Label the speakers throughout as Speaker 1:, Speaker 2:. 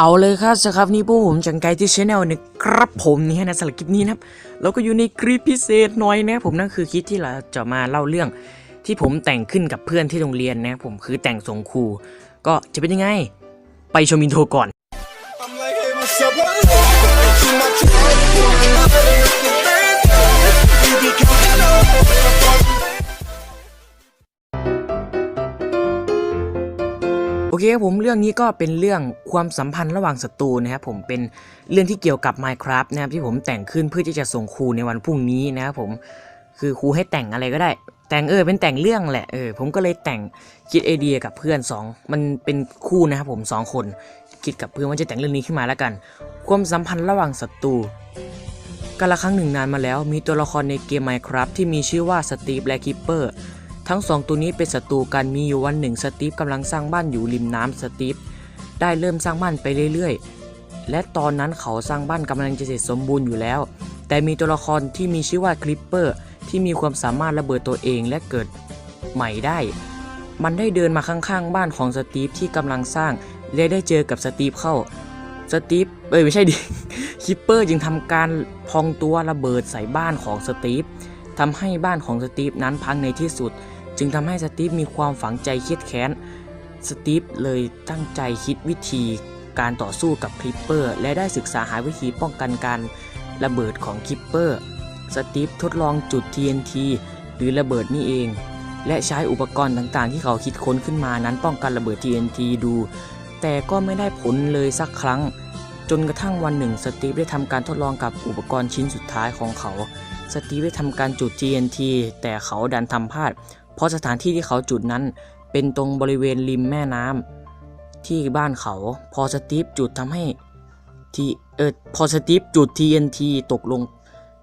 Speaker 1: เอาเลยครับสครับนี่พวกผมจังไกที่ชแนลนะครับผมนี่นะสำหรับคลิปนี้นะครับเราก็อยู่ในคลิปพิเศษหน่อยนะผมนั่นคือคลิปที่เราจะมาเล่าเรื่องที่ผมแต่งขึ้นกับเพื่อนที่โรงเรียนนะผมคือแต่งส่งครูก็จะเป็นยังไง ไปชมอินโทรก่อน
Speaker 2: I'm like, hey,
Speaker 1: โอเคครับผมเรื่องนี้ก็เป็นเรื่องความสัมพันธ์ระหว่างศัตรูนะครับผมเป็นเรื่องที่เกี่ยวกับ Minecraft นะครับที่ผมแต่งขึ้นเพื่อที่จะส่งครูในวันพรุ่งนี้นะครับผมคือครูให้แต่งอะไรก็ได้ แต่งเออเป็นแต่งเรื่องแหละเออผมก็เลยแต่งคิดไอเดียกับเพื่อนสองมันเป็นคู่นะครับผมสองคนคิดกับเพื่อนว่าจะแต่งเรื่องนี้ขึ้นมาแล้วกัน ความสัมพันธ์ระหว่างศัตรูกาละครั้งหนึ่งนานมาแล้วมีตัวละครในเกม Minecraft ที่มีชื่อว่าสตีฟและคิปเปอร์ ทั้งสองตัวนี้เป็นศัตรูกันมีอยู่วันหนึ่งสตีฟกำลังสร้างบ้านอยู่ริมน้ำสตีฟได้เริ่มสร้างบ้านไปเรื่อยๆ และตอนนั้นเขาสร้างบ้านกำลังจะเสร็จสมบูรณ์อยู่แล้ว แต่มีตัวละครที่มีชื่อว่าคลิปเปอร์ที่มีความสามารถระเบิดตัวเองและเกิดใหม่ได้ มันได้เดินมาข้างๆ บ้านของสตีฟที่กำลังสร้างและได้เจอกับสตีฟเข้าสตีฟเอ้ยไม่ใช่ดิคลิปเปอร์จึงทำการพองตัวระเบิดใส่บ้านของสตีฟทำให้บ้านของสตีฟนั้นพังในที่สุด จึงทำให้สตีฟมีความฝังใจเครียดแค้น สตีฟเลยตั้งใจคิดวิธีการต่อสู้กับคลิปเปอร์ และได้ศึกษาหาวิธีป้องกันการระเบิดของคลิปเปอร์ สตีฟทดลองจุด TNT หรือระเบิดนี่เอง และใช้อุปกรณ์ต่างๆ ที่เขาคิดค้นขึ้นมานั้นป้องกันระเบิด TNT ดู แต่ก็ไม่ได้ผลเลยสักครั้ง จนกระทั่งวันหนึ่ง สตีฟได้ทำการทดลองกับอุปกรณ์ชิ้นสุดท้ายของเขา สตีฟได้ทำการจุด TNT แต่เขาดันทำพลาด เพราะสถานที่ที่เขาจุดนั้น เป็นตรงบริเวณริมแม่น้ำที่บ้านเขาพอสตีฟจุดทำให้ทีเออพอสตีฟจุด TNT ตกลง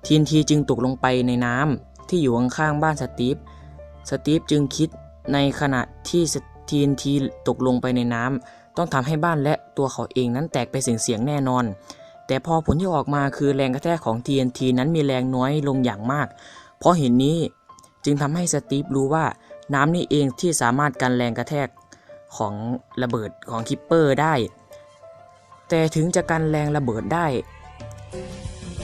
Speaker 1: TNT จึงตกลงไปในน้ำที่อยู่ข้างๆบ้านสตีฟสตีฟจึงคิดในขณะที่ TNT ตกลงไปในน้ำต้องทำให้บ้านและตัวเขาเองนั้นแตกไปเสียงๆแน่นอน แต่พอผลที่ออกมาคือแรงกระแทกของ TNT นั้นมีแรงน้อยลงอย่างมาก เพราะเห็นนี้ จึงทำให้สตีฟรู้ว่าน้ำนี่เองที่สามารถกันแรงกระแทกของระเบิดของคิปเปอร์ได้ แต่ถึงจะกันแรงระเบิดได้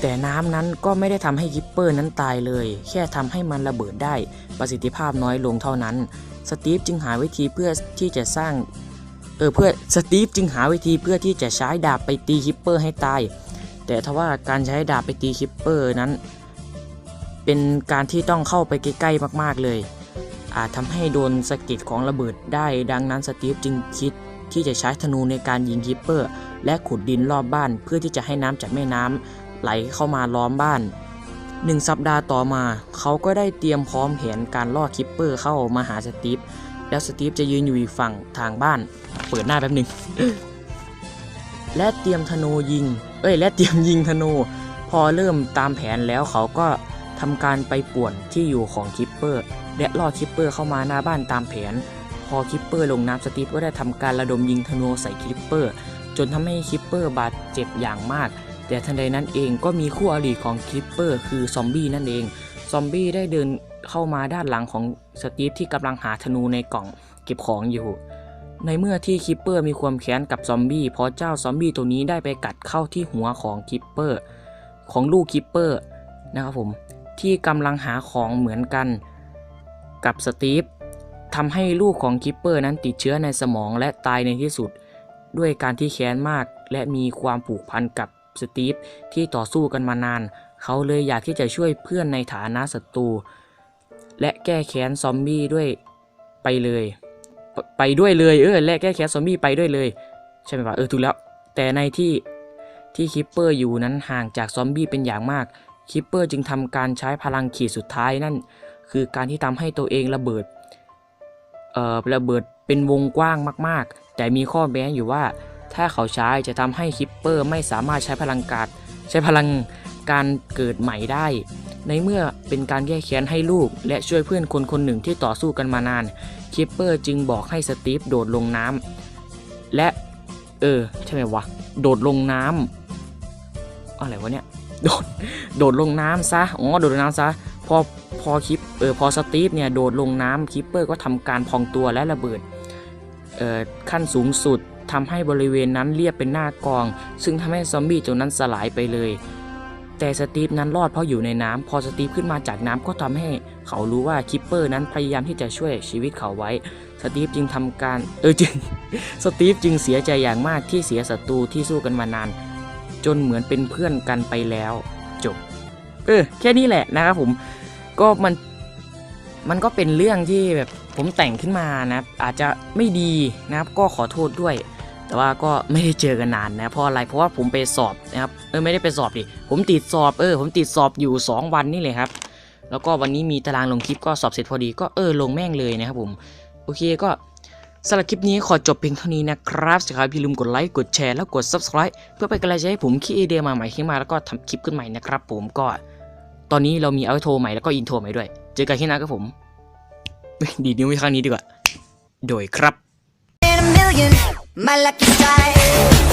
Speaker 1: แต่น้ำนั้นก็ไม่ได้ทำให้คิปเปอร์นั้นตายเลย แค่ทำให้มันระเบิดได้ประสิทธิภาพน้อยลงเท่านั้น สตีฟจึงหาวิธีเพื่อที่จะสร้างเออเพื่อสตีฟจึงหาวิธีเพื่อที่จะใช้ดาบไปตีคิปเปอร์ให้ตาย แต่ทว่าการใช้ดาบไปตีคิปเปอร์นั้น เป็นการที่ต้องเข้าไปใกล้ๆมากๆเลย อาจทำให้โดนสะกิดของระเบิดได้ ดังนั้นสตีฟจึงคิดที่จะใช้ธนูในการยิงคิปเปอร์ และขุดดินรอบบ้าน เพื่อที่จะให้น้ำจากแม่น้ำไหลเข้ามาล้อมบ้านหนึ่งสัปดาห์ต่อมา เขาก็ได้เตรียมพร้อมแผนการล่อคิปเปอร์เข้ามาหาสตีฟแล้วสตีฟจะยืนอยู่อีกฝั่งทางบ้าน เปิดหน้าแป๊บหนึ่งและเตรียมธนูยิง เอ้ย และเตรียมยิงธนู พอเริ่มตามแผนแล้วเขาก็ ทำการไปป่วนที่อยู่ของคิปเปอร์ และล่อคิปเปอร์เข้ามาหน้าบ้านตามแผน พอคิปเปอร์ลงน้ำสตีฟก็ได้ทำการระดมยิงธนูใส่คิปเปอร์ จนทำให้คิปเปอร์บาดเจ็บอย่างมาก แต่ทันใดนั้นเองก็มีคู่อริของคิปเปอร์คือซอมบี้นั่นเอง ซอมบี้ได้เดินเข้ามาด้านหลังของสตีฟที่กำลังหาธนูในกล่องเก็บของอยู่ ในเมื่อที่คิปเปอร์มีความแค้นกับซอมบี้เพราะเจ้าซอมบี้ตัวนี้ได้ไปกัดเข้าที่หัวของคิปเปอร์ ของลูกคิปเปอร์นะครับผม ที่กำลังหาของเหมือนกันกับสตีฟทำให้ลูกของคิปเปอร์นั้นติดเชื้อในสมองและตายในที่สุด ด้วยการที่แค้นมากและมีความผูกพันกับสตีฟที่ต่อสู้กันมานาน เขาเลยอยากที่จะช่วยเพื่อนในฐานะศัตรูและแก้แค้นซอมบี้ด้วยไปเลยไปไปด้วยเลยเออและแก้แค้นซอมบี้ไปด้วยเลย ใช่ไหมวะเออถูกแล้ว แต่ในที่ที่คิปเปอร์อยู่นั้นห่างจากซอมบี้เป็นอย่างมาก คิปเปอร์จึงทำการใช้พลังขีดสุดท้ายนั่น คือการที่ทำให้ตัวเองระเบิดเอ่อระเบิดเป็นวงกว้างมากๆ แต่มีข้อแม้อยู่ว่าถ้าเขาใช้จะทำให้คิปเปอร์ไม่สามารถใช้พลังการใช้พลังการเกิดใหม่ได้ ในเมื่อเป็นการแก้แค้นให้ลูก และช่วยเพื่อนคนคนหนึ่งที่ต่อสู้กันมานานคิปเปอร์จึงบอกให้สตีฟโดดลงน้ำและ เออ ใช่ไหมวะ โดดลงน้ำอะไรวะเนี่ย โดดโดดลงน้ำซะอ๋อโดดลงน้ำซะพอพอคลิปเออพอสตีฟเนี่ยโดดลงน้ำคิปเปอร์ก็ทำการพองตัวและระเบิดเอ่อขั้นสูงสุดทำให้บริเวณนั้นเรียบเป็นหน้ากอง ซึ่งทำให้ซอมบี้ตัวนั้นสลายไปเลย แต่สตีฟนั้นรอดเพราะอยู่ในน้ำพอสตีฟขึ้นมาจากน้ำก็ทำให้เขารู้ว่าคิปเปอร์นั้นพยายามที่จะช่วยชีวิตเขาไว้ สตีฟจึงทำการเออจึงสตีฟจึงเสียใจอย่างมากที่เสียศัตรูที่สู้กันมานาน จนเหมือนเป็นเพื่อนกันไปแล้วจบ เออ แค่นี้แหละนะครับผมก็มันมันก็เป็นเรื่องที่แบบผมแต่งขึ้นมานะอาจจะไม่ดีนะครับก็ขอโทษด้วย แต่ว่าก็ไม่ได้เจอกันนานนะเพราะอะไรเพราะว่าผมไปสอบนะครับเออไม่ได้ไปสอบดิผมติดสอบเออ ผมติดสอบอยู่ 2 วันนี่เลยครับ แล้วก็วันนี้มีตารางลงคลิปก็สอบเสร็จพอดีก็เออลงแม่งเลยนะครับผมโอเคก็ สำหรับคลิปนี้ขอจบเพียงเท่านี้นะครับสครับอย่าลืมกดไลค์ กดแชร์ แล้วกด subscribe เพื่อเป็นกำลังใจให้ผมคิดไอเดียมาใหม่ขึ้นมาแล้วก็ทำคลิปขึ้นใหม่นะครับผมก็ ตอนนี้เรามีเอาโทรใหม่แล้วก็อินโทรใหม่ด้วย เจอกันที่หน้าครับผม ดีดนิ้วไว้ข้างนี้ดีกว่า โดยครับ
Speaker 3: in a million, my lucky strike.